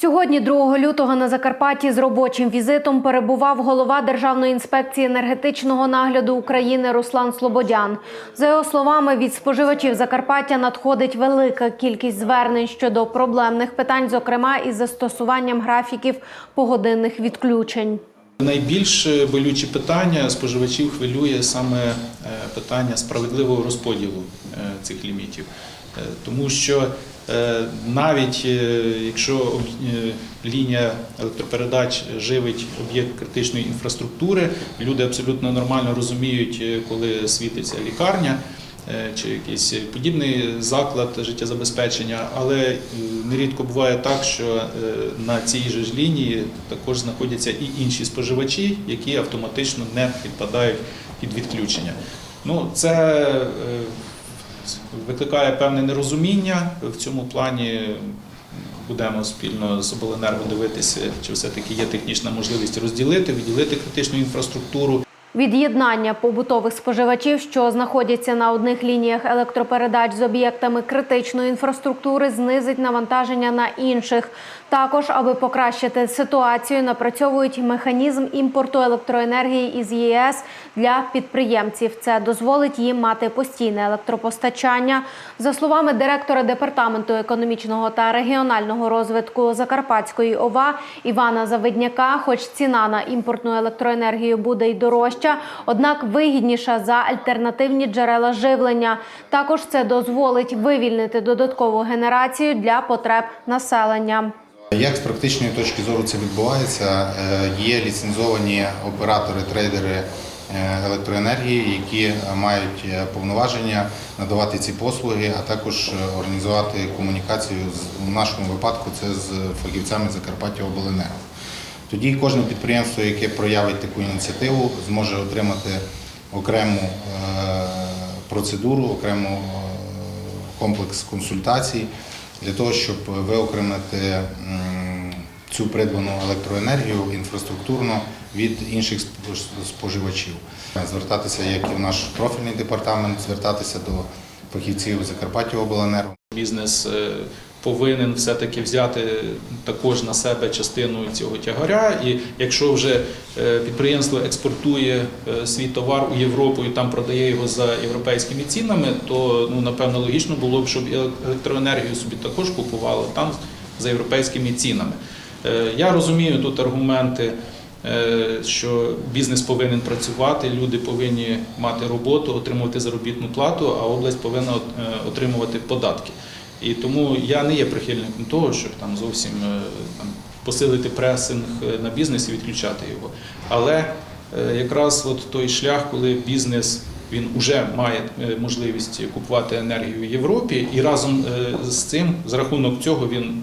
Сьогодні, 2 лютого, на Закарпатті з робочим візитом перебував голова Державної інспекції енергетичного нагляду України Руслан Слободян. За його словами, від споживачів Закарпаття надходить велика кількість звернень щодо проблемних питань, зокрема із застосуванням графіків погодинних відключень. Найбільш болючі питання споживачів хвилює саме е, питання справедливого розподілу е, цих лімітів. Е, Тому що е, навіть е, якщо е, лінія електропередач живить об'єкт критичної інфраструктури, люди абсолютно нормально розуміють, е, коли світиться лікарня е, чи якийсь подібний заклад життєзабезпечення, але е, нерідко буває так, що е, на цій же ж лінії також знаходяться і інші споживачі, які автоматично не підпадають під відключення. Ну, це е, викликає певне нерозуміння в цьому плані. Будемо спільно з обленерго дивитися, чи все-таки є технічна можливість розділити, відділити критичну інфраструктуру Від'єднання побутових споживачів, що знаходяться на одних лініях електропередач з об'єктами критичної інфраструктури, знизить навантаження на інших. Також, аби покращити ситуацію, напрацьовують механізм імпорту електроенергії із ЄС для підприємців. Це дозволить їм мати постійне електропостачання. За словами директора департаменту економічного та регіонального розвитку Закарпатської ОВА Івана Завидняка, хоч ціна на імпортну електроенергію буде й дорожча, однак вигідніша за альтернативні джерела живлення. Також це дозволить вивільнити додаткову генерацію для потреб населення. Як з практичної точки зору це відбувається? Е, Є ліцензовані оператори, трейдери е, електроенергії, які мають е, повноваження надавати ці послуги, а також організувати комунікацію з нашому випадку це з фахівцями Закарпаття Обленерго. Тоді кожне підприємство, яке проявить таку ініціативу, зможе отримати окрему е, процедуру, окрему е, комплекс консультацій для того, щоб виокремити цю придбану електроенергію інфраструктурно від інших споживачів. Звертатися як і в наш профільний департамент, звертатися до фахівців Закарпаття Обленерго. бізнес е, повинен все-таки взяти також на себе частину цього тягаря. І якщо вже е, підприємство експортує е, свій товар у Європу і там продає його за європейськими цінами, то ну напевно логічно було б, щоб електроенергію собі також купували там за європейськими цінами. Е, Я розумію тут аргументи. Що бізнес повинен працювати, люди повинні мати роботу, отримувати заробітну плату, а область повинна отримувати податки. І тому я не є прихильником того, щоб там зовсім е, там, посилити пресинг е, на бізнес і відключати його. Але е, якраз от той шлях, коли бізнес він вже має можливість купувати енергію в Європі, і разом з цим, за рахунок цього, він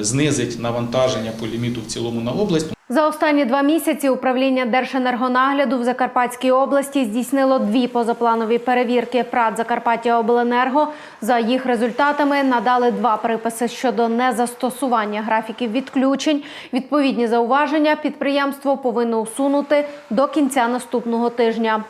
знизить навантаження по ліміту в цілому на область. За останні два місяці управління Держенергонагляду в Закарпатській області здійснило дві позапланові перевірки прад Закарпаття Обленерго. За їх результатами надали два приписи щодо незастосування графіків відключень. Відповідні зауваження підприємство повинно усунути до кінця наступного тижня.